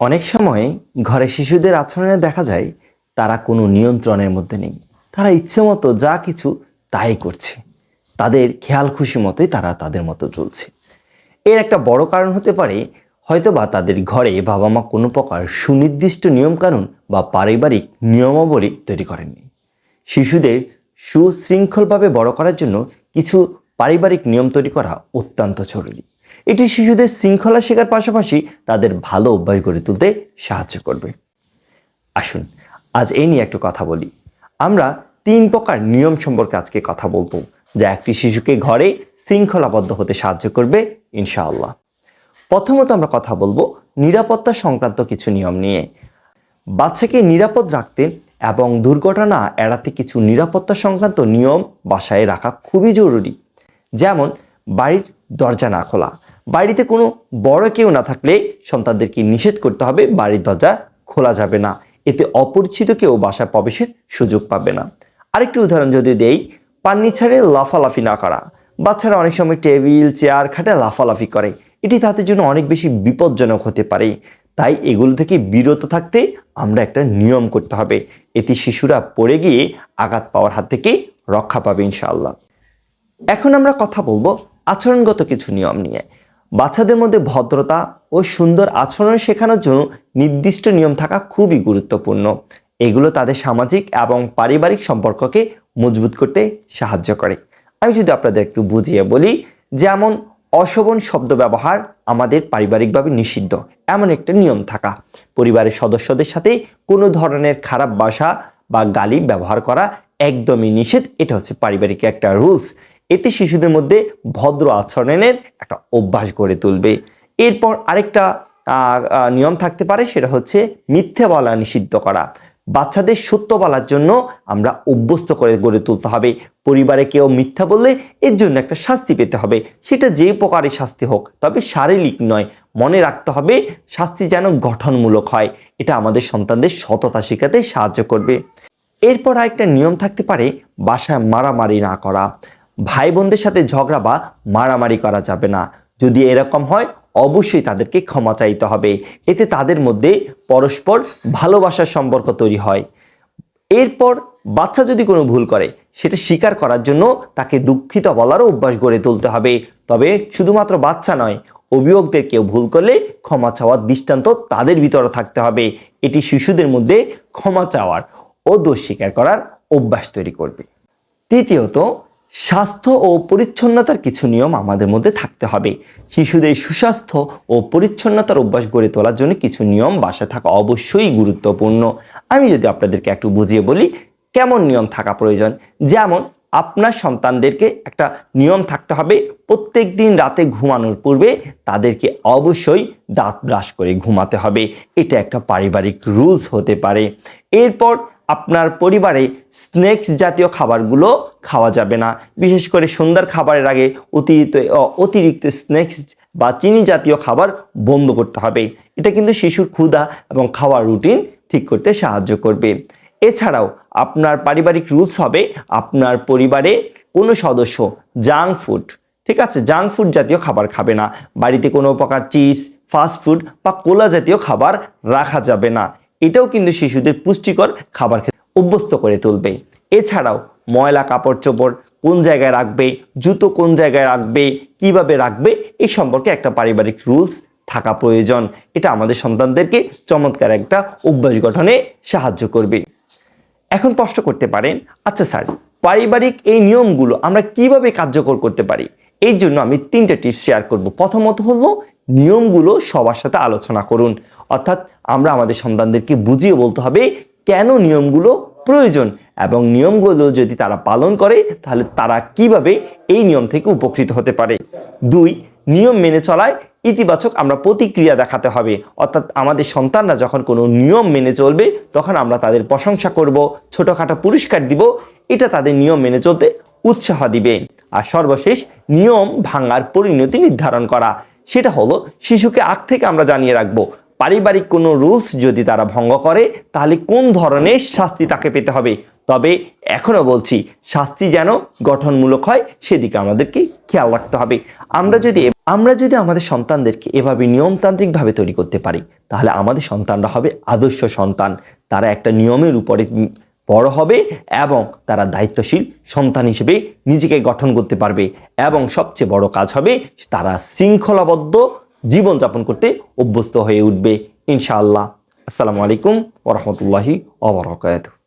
অনেক সময় ঘরে শিশুদের আচরণে দেখা যায় তারা কোনো নিয়ন্ত্রণের মধ্যে নেই। তারা ইচ্ছে মতো যা কিছু তাই করছে। তাদের খেয়াল খুশি মতোই তারা তাদের মতো চলছে। এর একটা বড় কারণ হতে পারে হয়তোবা তাদের ঘরে বাবা মা কোনো প্রকার সুনির্দিষ্ট নিয়মকানুন বা পারিবারিক নিয়মাবলী তৈরি করেননি। শিশুদের সুশৃঙ্খলভাবে বড় করার জন্য কিছু পারিবারিক নিয়ম তৈরি করা অত্যন্ত জরুরি। এটি শিশুদের শৃঙ্খলা শেখার পাশাপাশি তাদের ভালো অভ্যাস গড়ে তুলতে সাহায্য করবে। আসুন, আজ এই নিয়ে একটু কথা বলি। আমরা তিন প্রকার নিয়ম সম্পর্কে আজকে কথা বলব, যা একটি শিশুকে ঘরে শৃঙ্খলাবদ্ধ হতে সাহায্য করবে, ইনশাআল্লাহ। প্রথমত আমরা কথা বলব নিরাপত্তা সংক্রান্ত কিছু নিয়ম নিয়ে। বাচ্চাকে নিরাপদ রাখতে এবং দুর্ঘটনা এড়াতে কিছু নিরাপত্তা সংক্রান্ত নিয়ম বাসায় রাখা খুবই জরুরি। যেমন, বাড়ির দরজা না খোলা বাড়িতে কোনো বড় কেউ না থাকলে সন্তানদেরকে নিষেধ করতে হবে, বাড়ির দরজা খোলা যাবে না। এতে অপরিচিত কেউ বাসায় প্রবেশের সুযোগ পাবে না। আরেকটি উদাহরণ যদি দেই ছাড়ে লাফালাফি না করা। বাচ্চারা অনেক সময় টেবিল, চেয়ার, খাটে লাফালাফি করে। এটি তাদের জন্য অনেক বেশি বিপজ্জনক হতে পারে। তাই এগুলো থেকে বিরত থাকতে আমরা একটা নিয়ম করতে হবে। এতে শিশুরা পড়ে গিয়ে আঘাত পাওয়ার হাত থেকে রক্ষা পাবে ইনশাআল্লাহ। এখন আমরা কথা বলব আচরণগত কিছু নিয়ম নিয়ে। বাচ্চাদের মধ্যে ভদ্রতা ও সুন্দর আচরণ শেখানোর জন্য নির্দিষ্ট নিয়ম থাকা খুবই গুরুত্বপূর্ণ। এগুলো তাদের সামাজিক এবং পারিবারিক সম্পর্ককে মজবুত করতে সাহায্য করে। আমি যদি আপনাদের একটু বুঝিয়ে বলি, যেমন অশোভন শব্দ ব্যবহার আমাদের পারিবারিকভাবে নিষিদ্ধ। এমন একটা নিয়ম থাকা। পরিবারের সদস্যদের সাথে কোনো ধরনের খারাপ ভাষা বা গালি ব্যবহার করা একদমই নিষেধ। এটা হচ্ছে পারিবারিক একটা রুলস এতে শিশুদের মধ্যে ভদ্র আচরণের একটা অভ্যাস গড়ে তুলবে। এরপর আরেকটা নিয়ম থাকতে পারে, সেটা হচ্ছে মিথ্যে বলা নিষিদ্ধ করা। বাচ্চাদের সত্য বলার জন্য আমরা অভ্যস্ত করে গড়ে তুলতে হবে। পরিবারে কেউ মিথ্যা বললে এর জন্য একটা শাস্তি পেতে হবে। সেটা যে প্রকারের শাস্তি হোক, তবে শারীরিক নয়। মনে রাখতে হবে শাস্তি যেন গঠনমূলক হয়। এটা আমাদের সন্তানদের সততা শেখাতে সাহায্য করবে। এরপর আরেকটা নিয়ম থাকতে পারে, বাসায় মারামারি না করা। ভাই বোনদের সাথে ঝগড়া বা মারামারি করা যাবে না। যদি এরকম হয়, অবশ্যই তাদেরকে ক্ষমা চাইতে হবে। এতে তাদের মধ্যে পরস্পর ভালোবাসার সম্পর্ক তৈরি হয়। এরপর বাচ্চা যদি কোনো ভুল করে, সেটা স্বীকার করার জন্য তাকে দুঃখিত বলারও অভ্যাস গড়ে তুলতে হবে। তবে শুধুমাত্র বাচ্চা নয়, অভিভাবকদের কেউ ভুল করলে ক্ষমা চাওয়ার দৃষ্টান্ত তাদের ভিতরে থাকতে হবে। এটি শিশুদের মধ্যে ক্ষমা চাওয়ার ও দোষ স্বীকার করার অভ্যাস তৈরি করবে। তৃতীয়ত স্বাস্থ্য ও পরিচ্ছন্নতার কিছু নিয়ম আমাদের মধ্যে থাকতে হবে। শিশুদের সুস্বাস্থ্য ও পরিচ্ছন্নতার অভ্যাস গড়ে তোলার জন্য কিছু নিয়ম বাসায় থাকা অবশ্যই গুরুত্বপূর্ণ। আমি যদি আপনাদেরকে একটু বুঝিয়ে বলি, কেমন নিয়ম থাকা প্রয়োজন? যেমন, আপনার সন্তানদেরকে একটা নিয়ম থাকতে হবে প্রত্যেক দিন রাতে ঘুমানোর পূর্বে তাদেরকে অবশ্যই দাঁত ব্রাশ করে ঘুমাতে হবে। এটা একটা পারিবারিক রুলস হতে পারে। এরপর আপনার পরিবারে স্ন্যাক্স জাতীয় খাবারগুলো খাওয়া যাবে না। বিশেষ করে সন্ধ্যার খাবারের আগে অতিরিক্ত অতিরিক্ত স্ন্যাক্স বা চিনি জাতীয় খাবার বন্ধ করতে হবে। এটা কিন্তু শিশুর ক্ষুধা এবং খাওয়ার রুটিন ঠিক করতে সাহায্য করবে। এছাড়াও আপনার পারিবারিক রুলস হবে, আপনার পরিবারে কোনো সদস্য জাঙ্ক ফুড ঠিক আছে? জাঙ্ক ফুড জাতীয় খাবার খাবে না। বাড়িতে কোনো প্রকার চিপস ফাস্ট ফুড বা কোলা জাতীয় খাবার রাখা যাবে না। এটাও কিন্তু শিশুদের পুষ্টিকর খাবার খেতে অভ্যস্ত করে তুলবে। এছাড়াও ময়লা, কাপড় চোপড় কোন জায়গায় রাখবে, জুতো কোন জায়গায় রাখবে, কীভাবে রাখবে এই সম্পর্কে একটা পারিবারিক রুলস থাকা প্রয়োজন। এটা আমাদের সন্তানদেরকে চমৎকার একটা অভ্যাস গঠনে সাহায্য করবে। এখন প্রশ্ন করতে পারেন আচ্ছা স্যার, পারিবারিক এই নিয়মগুলো আমরা কীভাবে কার্যকর করতে পারি? এই জন্য আমি তিনটে টিপস শেয়ার করব। প্রথমত হলো, নিয়মগুলো সবার সাথে আলোচনা করুন। অর্থাৎ আমরা আমাদের সন্তানদেরকে বুঝিয়ে বলতে হবে কেন নিয়মগুলো প্রয়োজন এবং নিয়মগুলো যদি তারা পালন করে, তাহলে তারা কীভাবে এই নিয়ম থেকে উপকৃত হতে পারে। দুই, নিয়ম মেনে চলায় ইতিবাচক আমরা প্রতিক্রিয়া দেখাতে হবে। অর্থাৎ আমাদের সন্তানরা যখন কোনো নিয়ম মেনে চলবে, তখন আমরা তাদের প্রশংসা করব, ছোটোখাটো পুরস্কার দিব, এটা তাদের নিয়ম মেনে চলতে উৎসাহ দিবে। আর সর্বশেষ নিয়ম ভাঙার পরিণতি নির্ধারণ করা। সেটা হলো, শিশুকে আগ থেকে আমরা জানিয়ে রাখব, পারিবারিক কোনো রুলস যদি তারা ভঙ্গ করে, তাহলে কোন ধরনের শাস্তি তাকে পেতে হবে? তবে এখনও বলছি, শাস্তি যেন গঠনমূলক হয়, সেদিকে আমাদেরকে খেয়াল রাখতে হবে। আমরা যদি আমরা যদি আমাদের সন্তানদেরকে এভাবে নিয়মতান্ত্রিকভাবে তৈরি করতে পারি, তাহলে আমাদের সন্তানরা হবে আদর্শ সন্তান। তারা একটা নিয়মের উপরে বড় হবে এবং তারা দায়িত্বশীল সন্তান হিসেবে নিজেকে গঠন করতে পারবে এবং সবচেয়ে বড় কাজ হবে তারা শৃঙ্খলাবদ্ধ জীবনযাপন করতে অভ্যস্ত হয়ে উঠবে। ইনশাআল্লাহ। আসসালামু আলাইকুম ওরহমতুল্লাহি ওবরাকাতুহু